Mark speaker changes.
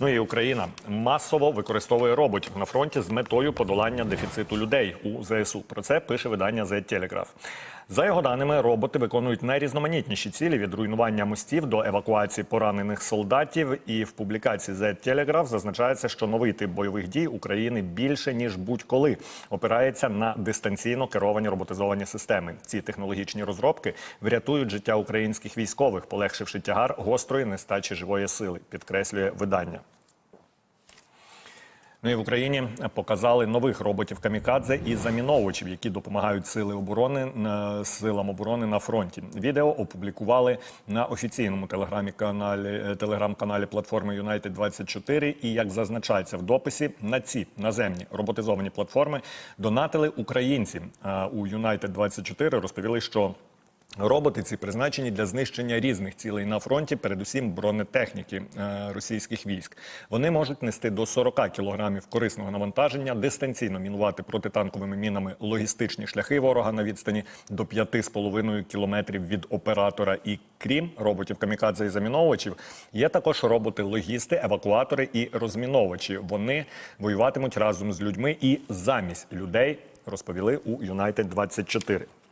Speaker 1: Ну і Україна масово використовує роботів на фронті з метою подолання дефіциту людей у ЗСУ. Про це пише видання The Telegraph. За його даними, роботи виконують найрізноманітніші цілі від руйнування мостів до евакуації поранених солдатів. І в публікації The Telegraph зазначається, що новий тип бойових дій України більше ніж будь-коли опирається на дистанційно керовані роботизовані системи. Ці технологічні розробки врятують життя українських військових, полегшивши тягар гострої нестачі живої сили, підкреслює видання. Ну і в Україні показали нових роботів камікадзе і заміновувачів, які допомагають сили оборони на- силам оборони на фронті. Відео опублікували на офіційному телеграмі каналі телеграм-каналі платформи United 24 І як зазначається в дописі, на ці наземні роботизовані платформи донатили українці. У United 24 розповіли, що Роботи ці призначені для знищення різних цілей на фронті, передусім бронетехніки е, російських військ. Вони можуть нести до 40 кілограмів корисного навантаження, дистанційно мінувати протитанковими мінами логістичні шляхи ворога на відстані до 5,5 кілометрів від оператора. І крім роботів камікадзе і заміновувачів, є також роботи-логісти, евакуатори і розміновувачі. Вони воюватимуть разом з людьми і замість людей. Розповіли у United 24